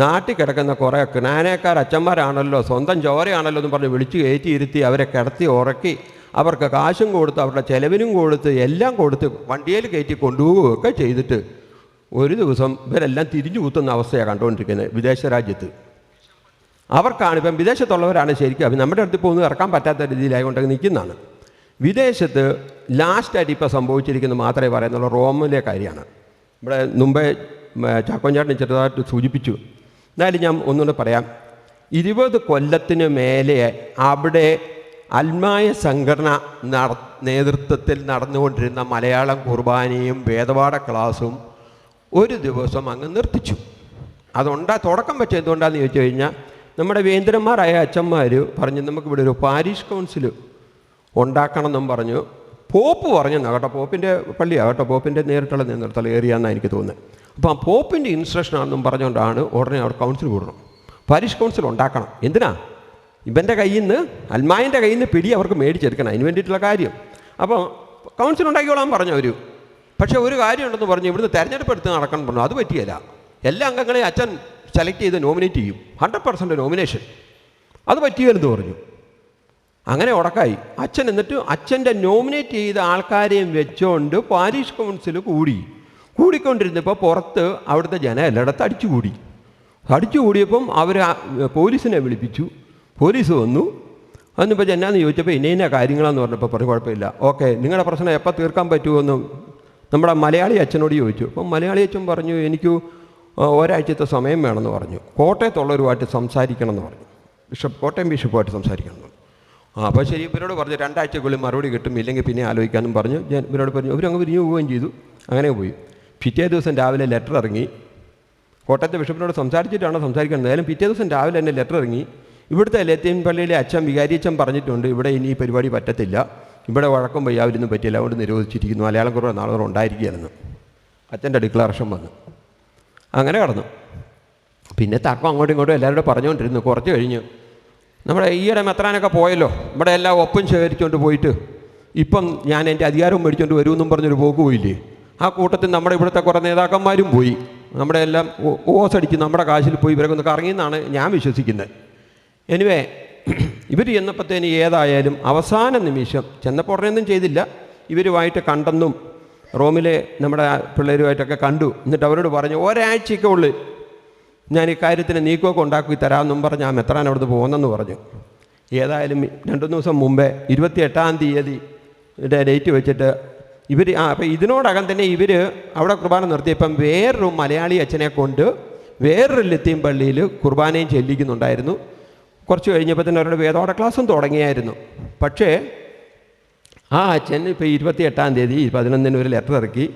S2: നാട്ടിൽ കിടക്കുന്ന കുറേ ക്നാനേക്കാർ അച്ഛന്മാരാണല്ലോ സ്വന്തം ചോരയാണല്ലോ എന്ന് പറഞ്ഞ് വിളിച്ച് കയറ്റിയിരുത്തി അവരെ കിടത്തി ഉറക്കി അവർക്ക് കാശും കൊടുത്ത് അവരുടെ ചെലവിനും കൊടുത്ത് എല്ലാം കൊടുത്ത് വണ്ടിയിൽ കയറ്റി കൊണ്ടുപോവുകയൊക്കെ ചെയ്തിട്ട് ഒരു ദിവസം ഇവരെല്ലാം തിരിഞ്ഞു കുത്തുന്ന അവസ്ഥയാണ് കണ്ടുകൊണ്ടിരിക്കുന്നത് വിദേശ രാജ്യത്ത്. അവർക്കാണ് ഇപ്പം വിദേശത്തുള്ളവരാണ് ശരിക്കും അപ്പം നമ്മുടെ അടുത്ത് പോകുന്നത് ഇറക്കാൻ പറ്റാത്ത രീതിയിലായതുകൊണ്ട് നിൽക്കുന്നതാണ്. വിദേശത്ത് ലാസ്റ്റായിട്ട് ഇപ്പോൾ സംഭവിച്ചിരിക്കുന്നത് മാത്രമേ പറയുന്നുള്ളൂ റോമിലെ കാര്യമാണ്. ഇവിടെ മുമ്പേ ചാക്കോഞ്ചാട്ടിനെ ചെറുതായിട്ട് സൂചിപ്പിച്ചു. എന്നാലും ഞാൻ ഒന്നുകൂടെ പറയാം. ഇരുപത് കൊല്ലത്തിന് മേലെ അവിടെ അൽമായ സംഘടന നട നേതൃത്വത്തിൽ നടന്നുകൊണ്ടിരുന്ന മലയാളം കുർബാനയും വേദപാഠ ക്ലാസ്സും ഒരു ദിവസം അങ്ങ് നിർത്തിച്ചു. അതുണ്ടാ തുടക്കം വെച്ച എന്തുകൊണ്ടാന്ന് ചോദിച്ചു കഴിഞ്ഞാൽ നമ്മുടെ വേന്ദ്രന്മാരായ അച്ഛന്മാർ പറഞ്ഞു നമുക്കിവിടെ ഒരു പാരീഷ് കൗൺസിൽ ഉണ്ടാക്കണം എന്നും പറഞ്ഞു. പോപ്പ് പറഞ്ഞു കേട്ടോ പോപ്പിന്റെ പള്ളിയാണ് കേട്ടോ പോപ്പിന്റെ നേരിട്ടുള്ള നേതൃത്വം ഏരിയ എന്നാണ് എനിക്ക് തോന്നുന്നത് അപ്പോൾ ആ പോപ്പിന്റെ ഇൻസ്ട്രക്ഷൻ ആണെന്നും പറഞ്ഞുകൊണ്ടാണ് ഉടനെ അവിടെ കൗൺസിൽ കൂടണം. പാരീഷ് കൗൺസിൽ ഉണ്ടാക്കണം. എന്തിനാ? ഇവന്റെ കയ്യിൽ നിന്ന് അൽമായന്റെ കയ്യിൽ നിന്ന് പിടി അവർക്ക് മേടിച്ചെടുക്കണം അതിന് വേണ്ടിയിട്ടുള്ള കാര്യം. അപ്പോൾ കൗൺസിൽ ഉണ്ടാക്കിക്കോളാൻ പറഞ്ഞു അവർ പക്ഷേ ഒരു കാര്യമുണ്ടെന്ന് പറഞ്ഞു ഇവിടുന്ന് തെരഞ്ഞെടുപ്പ് എടുത്ത് നടക്കണം പറഞ്ഞു. അത് പറ്റിയല്ല. എല്ലാ അംഗങ്ങളെയും അച്ഛൻ സെലക്ട് ചെയ്ത് നോമിനേറ്റ് ചെയ്യും. ഹൺഡ്രഡ് പെർസെന്റ് നോമിനേഷൻ അത് പറ്റിയെന്ന് പറഞ്ഞു. അങ്ങനെ ഉടക്കായി. അച്ഛൻ എന്നിട്ട് അച്ഛന്റെ നോമിനേറ്റ് ചെയ്ത ആൾക്കാരെയും വെച്ചുകൊണ്ട് പാരീഷ് കൗൺസിൽ കൂടി. കൂടിക്കൊണ്ടിരുന്നപ്പോൾ പുറത്ത് അവിടുത്തെ ജനം കൂടി അടിച്ചുകൂടി. അടിച്ചുകൂടിയപ്പം അവർ പോലീസിനെ വിളിപ്പിച്ചു. പോലീസ് വന്നു. അന്നിപ്പോൾ എന്നാന്ന് ചോദിച്ചപ്പോൾ ഇന്ന ഇന്ന കാര്യങ്ങളാന്ന് പറഞ്ഞപ്പോൾ പറഞ്ഞു കുഴപ്പമില്ല. ഓക്കെ നിങ്ങളുടെ പ്രശ്നം എപ്പോൾ തീർക്കാൻ പറ്റുമെന്ന് നമ്മുടെ മലയാളി അച്ഛനോട് ചോദിച്ചു അപ്പം മലയാളി അച്ഛൻ പറഞ്ഞു എനിക്ക് ഒരാഴ്ചത്തെ സമയം വേണമെന്ന് പറഞ്ഞു. കോട്ടയത്തുള്ളവരുമായിട്ട് സംസാരിക്കണം എന്ന് പറഞ്ഞു. ബിഷപ്പ് കോട്ടയം ബിഷപ്പുമായിട്ട് സംസാരിക്കണം എന്ന് പറഞ്ഞു. ആ അപ്പോൾ ശരി ഇവരോട് പറഞ്ഞു രണ്ടാഴ്ചക്കുള്ളിൽ മറുപടി കിട്ടും ഇല്ലെങ്കിൽ പിന്നെ ആലോചിക്കാനും പറഞ്ഞു. ഞാൻ ഇവരോട് പറഞ്ഞു അവരങ്ങ് പിരിഞ്ഞു പോവുകയും ചെയ്തു. അങ്ങനെ പോയി. പിറ്റേ ദിവസം രാവിലെ ലെറ്റർ ഇറങ്ങി. കോട്ടയത്തെ ബിഷപ്പിനോട് സംസാരിച്ചിട്ടാണ് സംസാരിക്കുന്നത് ഏതായാലും പിറ്റേ ദിവസം രാവിലെ തന്നെ ലെറ്റർ ഇറങ്ങി. ഇവിടുത്തെ ലത്തീൻ പള്ളിയിലെ അച്ഛൻ വികാരിയച്ഛൻ പറഞ്ഞിട്ടുണ്ട് ഇവിടെ ഇനി ഈ പരിപാടി പറ്റത്തില്ല. ഇവിടെ വഴക്കം വയ്യാവരൊന്നും പറ്റിയില്ല. അതുകൊണ്ട് നിരോധിച്ചിരിക്കുന്നു. മലയാളം കുറവ് നാളെ വരെ ഉണ്ടായിരിക്കുകയായിരുന്നു. അച്ഛന്റെ ഡിക്ലറേഷൻ വന്നു. അങ്ങനെ കടന്നു. പിന്നെ തർക്കം അങ്ങോട്ടും ഇങ്ങോട്ടും എല്ലാവരോടും പറഞ്ഞുകൊണ്ടിരുന്നു. കുറച്ച് കഴിഞ്ഞു നമ്മുടെ ഈയിടെ മെത്രാനൊക്കെ പോയല്ലോ. ഇവിടെ എല്ലാം ഒപ്പം ശേഖരിച്ചുകൊണ്ട് പോയിട്ട് ഇപ്പം ഞാൻ എന്റെ അധികാരം മേടിച്ചുകൊണ്ട് വരുമെന്നും പറഞ്ഞൊരു പോക്ക് പോയില്ലേ? ആ കൂട്ടത്തിൽ നമ്മുടെ ഇവിടുത്തെ കുറേ നേതാക്കന്മാരും പോയി. നമ്മുടെ എല്ലാം ഓസടിച്ച് നമ്മുടെ കാശിൽ പോയി ഇവരൊക്കെ ഒന്ന് കറങ്ങിയെന്നാണ് ഞാൻ വിശ്വസിക്കുന്നത്. എനിവേ ഇവർ ചെന്നപ്പോഴത്തേന് ഏതായാലും അവസാന നിമിഷം ചെന്നപ്പോൾ ഉടനെയൊന്നും ചെയ്തില്ല. ഇവരുമായിട്ട് കണ്ടെന്നും റോമിലെ നമ്മുടെ പിള്ളേരുമായിട്ടൊക്കെ കണ്ടു. എന്നിട്ട് അവരോട് പറഞ്ഞു ഒരാഴ്ചയ്ക്ക് ഉള്ളിൽ ഞാൻ ഈ നീക്കമൊക്കെ ഉണ്ടാക്കി തരാമെന്നും പറഞ്ഞ് ആ മെത്രാൻ അവിടുന്ന് പോകുന്നെന്ന് പറഞ്ഞു. ഏതായാലും രണ്ടു ദിവസം മുമ്പേ ഇരുപത്തി എട്ടാം തീയതി ഡേറ്റ് വെച്ചിട്ട് ഇവർ ആ അപ്പം ഇതിനോടകം തന്നെ ഇവർ അവിടെ കുർബാന നിർത്തിയപ്പം വേറൊരു മലയാളി അച്ഛനെ കൊണ്ട് വേറൊരു ലത്തീം പള്ളിയിൽ കുർബാനയും ചെല്ലിക്കുന്നുണ്ടായിരുന്നു. കുറച്ച് കഴിഞ്ഞപ്പോൾ തന്നെ അവരുടെ വേദോട ക്ലാസ്സും തുടങ്ങിയായിരുന്നു. പക്ഷേ ആ അച്ഛൻ ഇപ്പോൾ ഇരുപത്തി എട്ടാം തീയതി പതിനൊന്നിന് ഒരു ലെറ്റർ ഇറക്കി.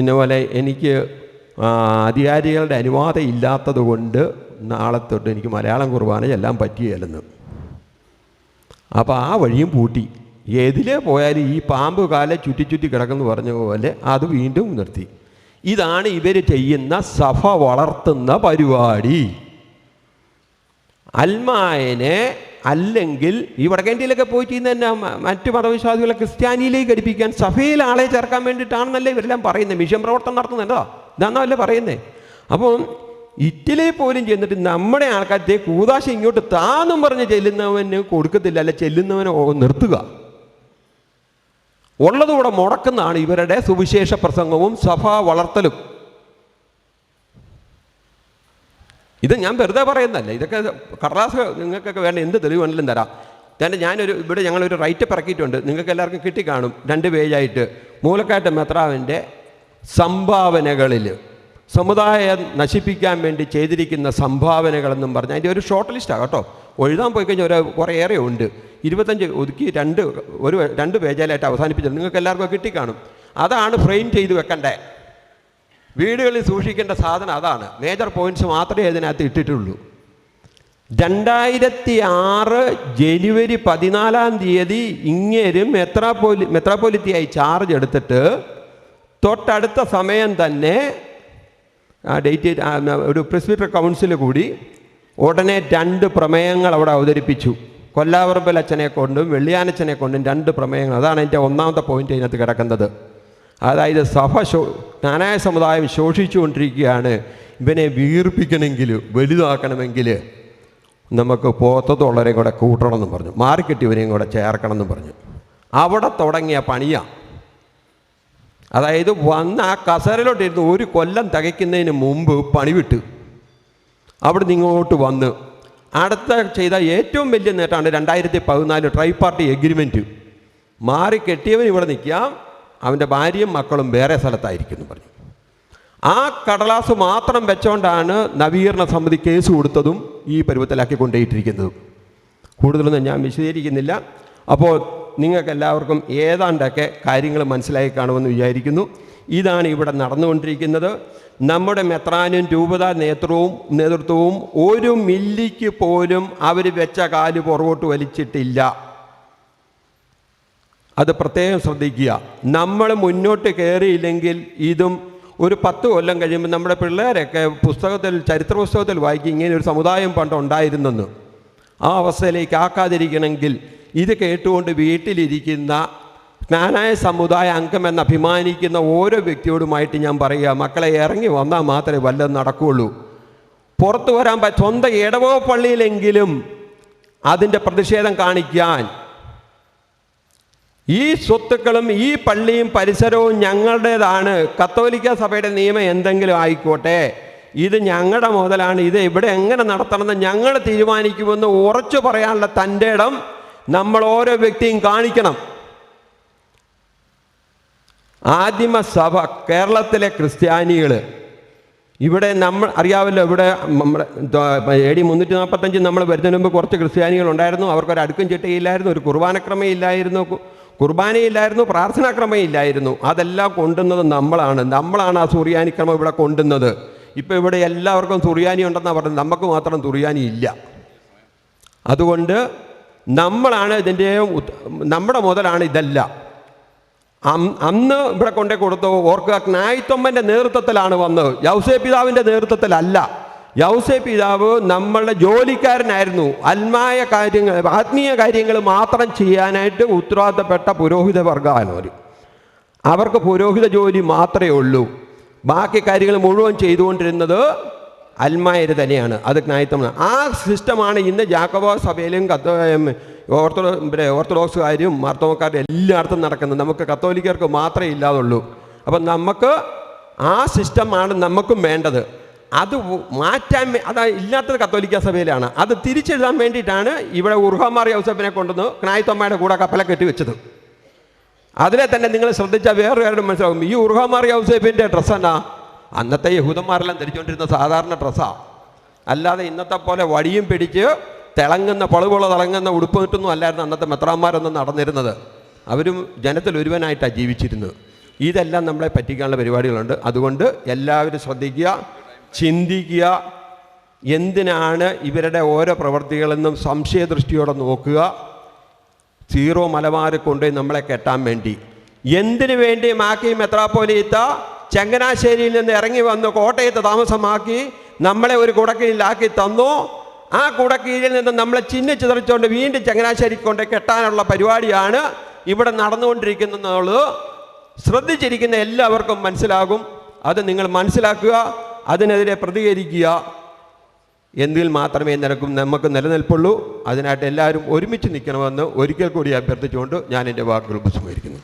S2: ഇന്ന പോലെ എനിക്ക് അധികാരികളുടെ അനുവാദം ഇല്ലാത്തത് കൊണ്ട് നാളെ തൊട്ട് എനിക്ക് മലയാളം കുർബാന എല്ലാം പറ്റിയല്ലെന്ന് അപ്പോൾ ആ വഴിയും പൂട്ടി. ഏതിലേ പോയാലും ഈ പാമ്പ് കാലെ ചുറ്റി ചുറ്റി കിടക്കുന്നു പറഞ്ഞ പോലെ അത് വീണ്ടും നിർത്തി. ഇതാണ് ഇവർ ചെയ്യുന്ന സഭ വളർത്തുന്ന പരിപാടി. അൽമായനെ അല്ലെങ്കിൽ ഈ വടക്കേന്ത്യയിലൊക്കെ പോയി ചെയ്യുന്ന തന്നെ മറ്റ് മതവിശ്വാസികളെ ക്രിസ്ത്യാനിയിലേക്ക് ഘടിപ്പിക്കാൻ സഭയിൽ ആളെ ചേർക്കാൻ വേണ്ടിയിട്ടാണെന്നല്ലേ ഇവരെല്ലാം പറയുന്നത് മിഷൻ പ്രവർത്തനം നടത്തുന്നുണ്ടോ? ഇതാണല്ലേ പറയുന്നത് അപ്പം ഇറ്റലി പോലും ചെന്നിട്ട് നമ്മുടെ ആൾക്കാരത്തെ കൂതാശ ഇങ്ങോട്ട് താന്നും പറഞ്ഞ് ചെല്ലുന്നവന് കൊടുക്കത്തില്ല. അല്ല ചെല്ലുന്നവനെ നിർത്തുക. ഉള്ളതുകൂടെ മുടക്കുന്നതാണ് ഇവരുടെ സുവിശേഷ പ്രസംഗവും സഭാ വളർത്തലും. ഇത് ഞാൻ വെറുതെ പറയുന്നതല്ല. ഇതൊക്കെ കടലാസ് നിങ്ങൾക്കൊക്കെ വേണ്ട എന്ത് തെളിവ് വേണമെങ്കിലും തരാം. തന്നെ ഞാനൊരു ഇവിടെ ഞങ്ങളൊരു റൈറ്റ് പിറക്കിയിട്ടുണ്ട് നിങ്ങൾക്ക് എല്ലാവർക്കും കിട്ടിക്കാണും. രണ്ട് പേജായിട്ട്. മൂലക്കാട്ട് മെത്രാവിന്റെ സംഭാവനകളിൽ. സമുദായം നശിപ്പിക്കാൻ വേണ്ടി ചെയ്തിരിക്കുന്ന സംഭാവനകളെന്നും പറഞ്ഞ്. അതിന്റെ ഒരു ഷോർട്ട് ലിസ്റ്റാണ് കേട്ടോ. എഴുതാൻ പോയി കഴിഞ്ഞാൽ ഒരു കുറേയേറെ ഉണ്ട്. ഇരുപത്തഞ്ച് ഒതുക്കി രണ്ട് ഒരു രണ്ട് പേജാലായിട്ട് അവസാനിപ്പിച്ചത് നിങ്ങൾക്ക് എല്ലാവർക്കും കിട്ടിക്കാണും. അതാണ് ഫ്രെയിം ചെയ്ത് വെക്കണ്ടേ? വീടുകളിൽ സൂക്ഷിക്കേണ്ട സാധനം അതാണ്. മേജർ പോയിന്റ്സ് മാത്രമേ ഇതിനകത്ത് ഇട്ടിട്ടുള്ളൂ. രണ്ടായിരത്തി ആറ് ജനുവരി പതിനാലാം തീയതി ഇങ്ങേരും മെത്രാപോലി മെത്രാപോലിത്തിയായി ചാർജ് എടുത്തിട്ട് തൊട്ടടുത്ത സമയം തന്നെ ആ ഡേറ്റ് ഒരു പ്രിസ്ബിറ്റർ കൗൺസിൽ കൂടി ഉടനെ രണ്ട് പ്രമേയങ്ങൾ അവിടെ അവതരിപ്പിച്ചു. കൊല്ലാവറമ്പൽ അച്ഛനെ കൊണ്ടും വെള്ളിയാനച്ഛനെ കൊണ്ടും രണ്ട് പ്രമേയങ്ങൾ. അതാണ് എന്റെ ഒന്നാമത്തെ പോയിന്റ് അതിനകത്ത് കിടക്കുന്നത്. അതായത് സഭ ശോ നാനായ സമുദായം ശോഷിച്ചുകൊണ്ടിരിക്കുകയാണ്. ഇവനെ വീർപ്പിക്കണമെങ്കിൽ വലുതാക്കണമെങ്കിൽ നമുക്ക് പുറത്തുള്ളവരെയും കൂടെ കൂട്ടണം പറഞ്ഞു. മാർക്കിട്ടിവരെയും കൂടെ ചേർക്കണം എന്ന് പറഞ്ഞു. അവിടെ തുടങ്ങിയ പണിയാണ് അതായത് വന്ന് ആ കസേരയിലോട്ടിരുന്ന് ഒരു കൊല്ലം തികയ്ക്കുന്നതിന് മുമ്പ് പണി വിട്ടു അവിടെ നിന്ന് ഇങ്ങോട്ട് വന്ന് അടുത്ത ചെയ്ത ഏറ്റവും വലിയ നേട്ടമാണ് രണ്ടായിരത്തി പതിനാല് ട്രൈ പാർട്ടി എഗ്രിമെന്റ്. മാറി കെട്ടിയവൻ ഇവിടെ നിൽക്കാം. അവന്റെ ഭാര്യയും മക്കളും വേറെ സ്ഥലത്തായിരിക്കുന്നു പറഞ്ഞു. ആ കടലാസ് മാത്രം വെച്ചുകൊണ്ടാണ് നവീകരണ സമിതി കേസ് കൊടുത്തതും ഈ പരുവത്തിലാക്കി കൊണ്ടേയിട്ടിരിക്കുന്നതും കൂടുതലൊന്നും ഞാൻ വിശദീകരിക്കുന്നില്ല. അപ്പോൾ നിങ്ങൾക്ക് എല്ലാവർക്കും ഏതാണ്ടൊക്കെ കാര്യങ്ങൾ മനസ്സിലായി കാണുമെന്ന് വിചാരിക്കുന്നു. ഇതാണ് ഇവിടെ നടന്നുകൊണ്ടിരിക്കുന്നത്. നമ്മുടെ മെത്രാനും രൂപത നേതൃവും നേതൃത്വവും ഒരു മില്ലിക്ക് പോലും അവർ വെച്ച കാൽ പുറകോട്ട് വലിച്ചിട്ടില്ല. അത് പ്രത്യേകം ശ്രദ്ധിക്കുക. നമ്മൾ മുന്നോട്ട് കയറിയില്ലെങ്കിൽ ഇതും ഒരു പത്ത് കൊല്ലം കഴിയുമ്പോൾ നമ്മുടെ പിള്ളേരൊക്കെ പുസ്തകത്തിൽ ചരിത്ര പുസ്തകത്തിൽ വായിക്കും. ഇങ്ങനെ ഒരു സമുദായം പണ്ട് ഉണ്ടായിരുന്നെന്ന്. ആ അവസ്ഥയിലേക്ക് ആക്കാതിരിക്കണമെങ്കിൽ ഇത് കേട്ടുകൊണ്ട് വീട്ടിലിരിക്കുന്ന ജ്ഞാനായ സമുദായ അംഗമെന്ന് അഭിമാനിക്കുന്ന ഓരോ വ്യക്തിയോടുമായിട്ട് ഞാൻ പറയുക മക്കളെ ഇറങ്ങി വന്നാൽ മാത്രമേ വല്ലതും നടക്കുകയുള്ളൂ പുറത്തു വരാൻ സ്വന്തം ഇടവോ പള്ളിയിലെങ്കിലും അതിന്റെ പ്രതിഷേധം കാണിക്കാൻ ഈ സ്വത്തുക്കളും ഈ പള്ളിയും പരിസരവും ഞങ്ങളുടേതാണ്. കത്തോലിക്ക സഭയുടെ നിയമം എന്തെങ്കിലും ആയിക്കോട്ടെ. ഇത് ഞങ്ങളുടെ മുതലാണ്. ഇത് ഇവിടെ എങ്ങനെ നടത്തണമെന്ന് ഞങ്ങൾ തീരുമാനിക്കുമെന്ന് ഉറച്ചു പറയാനുള്ള തന്റെ ഇടം നമ്മൾ ഓരോ വ്യക്തിയും കാണിക്കണം. ആദിമ സഭ കേരളത്തിലെ ക്രിസ്ത്യാനികൾ ഇവിടെ നമ്മൾ അറിയാമല്ലോ ഇവിടെ നമ്മുടെ എ ഡി മുന്നൂറ്റി നാൽപ്പത്തഞ്ച് നമ്മൾ വരുന്നതിന് മുമ്പ് കുറച്ച് ക്രിസ്ത്യാനികൾ ഉണ്ടായിരുന്നു. അവർക്കൊരു അടുക്കും ചിട്ടയില്ലായിരുന്നു ഒരു കുർബാനക്രമം ഇല്ലായിരുന്നു. കുർബാനയില്ലായിരുന്നു പ്രാർത്ഥനാക്രമം ഇല്ലായിരുന്നു അതെല്ലാം കൊണ്ടുവന്നത് നമ്മളാണ്. നമ്മളാണ് ആ സുറിയാനിക്രമം ഇവിടെ കൊണ്ടുന്നത്. ഇപ്പോൾ ഇവിടെ എല്ലാവർക്കും സുറിയാനി ഉണ്ടെന്നാണ് പറഞ്ഞത്. നമുക്ക് മാത്രം സുറിയാനി ഇല്ല. അതുകൊണ്ട് നമ്മളാണ് ഇതിന്റെ നമ്മുടെ മുതലാണ് ഇതല്ല. അന്ന് ഇവിടെ കൊണ്ടേ കൊടുത്തു ഓർക്കുക നായിത്തൊമ്മന്റെ നേതൃത്വത്തിലാണ് വന്നത്. യൗസേ പിതാവിന്റെ നേതൃത്വത്തിലല്ല. യൗസേ പിതാവ് നമ്മളുടെ ജോലിക്കാരനായിരുന്നു. അൽമായ കാര്യങ്ങൾ ആത്മീയ കാര്യങ്ങൾ മാത്രം ചെയ്യാനായിട്ട് ഉത്തരവാദിത്തപ്പെട്ട പുരോഹിത വർഗമാണ് അവർ അവർക്ക് പുരോഹിത ജോലി മാത്രമേ ഉള്ളൂ. ബാക്കി കാര്യങ്ങൾ മുഴുവൻ ചെയ്തുകൊണ്ടിരുന്നത് അൽമായർ തന്നെയാണ്. അത് ജ്ഞായിത്തമാണ് ആ സിസ്റ്റമാണ് ഇന്ന് ജാക്കബോ സഭയിലും കത്തോ ഓർത്തഡോ ഓർത്തഡോക്സുകാരും മാർത്തോമക്കാരും എല്ലായിടത്തും നടക്കുന്നത്. നമുക്ക് കത്തോലിക്കർക്ക് മാത്രമേ ഇല്ലാതുള്ളൂ. അപ്പം നമുക്ക് ആ സിസ്റ്റമാണ് നമുക്കും വേണ്ടത്. അത് മാറ്റാൻ അതാ ഇല്ലാത്തത് കത്തോലിക്ക സഭയിലാണ്. അത് തിരിച്ചെഴുതാൻ വേണ്ടിയിട്ടാണ് ഇവിടെ ഉർഹമാർ യൗസഫിനെ കൊണ്ടുവന്ന് ക്നായിത്തമ്മയുടെ കൂടെ കപ്പല കെട്ടി വെച്ചത്. അതിനെ തന്നെ നിങ്ങൾ ശ്രദ്ധിച്ചാൽ വേറെ കാര്യം മനസ്സിലാകും. ഈ ഉർഹമാർ യൗസഫിന്റെ ഡ്രസ്സ് എന്നാ? അന്നത്തെ യഹൂദന്മാരെല്ലാം ധരിച്ചുകൊണ്ടിരുന്ന സാധാരണ ഡ്രസ്സാണ് അല്ലാതെ ഇന്നത്തെ പോലെ വടിയും പിടിച്ച് തിളങ്ങുന്ന പളുപുള തിളങ്ങുന്ന ഉടുപ്പ് കിട്ടുന്നു അല്ലായിരുന്നു അന്നത്തെ മെത്രാന്മാരൊന്നും നടന്നിരുന്നത്. അവരും ജനത്തിൽ ഒരുവനായിട്ടാണ് ജീവിച്ചിരുന്നത്. ഇതെല്ലാം നമ്മളെ പറ്റിക്കാനുള്ള പരിപാടികളുണ്ട്. അതുകൊണ്ട് എല്ലാവരും ശ്രദ്ധിക്കുക. ചിന്തിക്കുക എന്തിനാണ് ഇവരുടെ ഓരോ പ്രവൃത്തികളെന്നും സംശയദൃഷ്ടിയോടെ നോക്കുക. സീറോ മലബാർ കൊണ്ടുപോയി നമ്മളെ കെട്ടാൻ വേണ്ടി. എന്തിനു വേണ്ടി മാക്കി മെത്രാപ്പോലീത്ത ചങ്ങനാശ്ശേരിയിൽ നിന്ന് ഇറങ്ങി വന്ന് കോട്ടയത്ത് താമസമാക്കി നമ്മളെ ഒരു കുടക്കീഴിലാക്കി തന്നു. ആ കുടക്കീഴിൽ നിന്ന് നമ്മളെ ചിഹ്നിച്ചിതറിച്ചുകൊണ്ട് വീണ്ടും ചങ്ങനാശ്ശേരി കൊണ്ട് കെട്ടാനുള്ള പരിപാടിയാണ് ഇവിടെ നടന്നുകൊണ്ടിരിക്കുന്നത് ശ്രദ്ധിച്ചിരിക്കുന്ന എല്ലാവർക്കും മനസ്സിലാകും. അത് നിങ്ങൾ മനസ്സിലാക്കുക. അതിനെതിരെ പ്രതികരിക്കുക എന്തിൽ മാത്രമേ നിനക്കും നമുക്ക് നിലനിൽപ്പുള്ളൂ. അതിനായിട്ട് എല്ലാവരും ഒരുമിച്ച് നിൽക്കണമെന്ന് ഒരിക്കൽ കൂടി അഭ്യർത്ഥിച്ചുകൊണ്ട് ഞാൻ എന്റെ വാക്കുകൾ ഉപസംഹരിക്കുന്നു.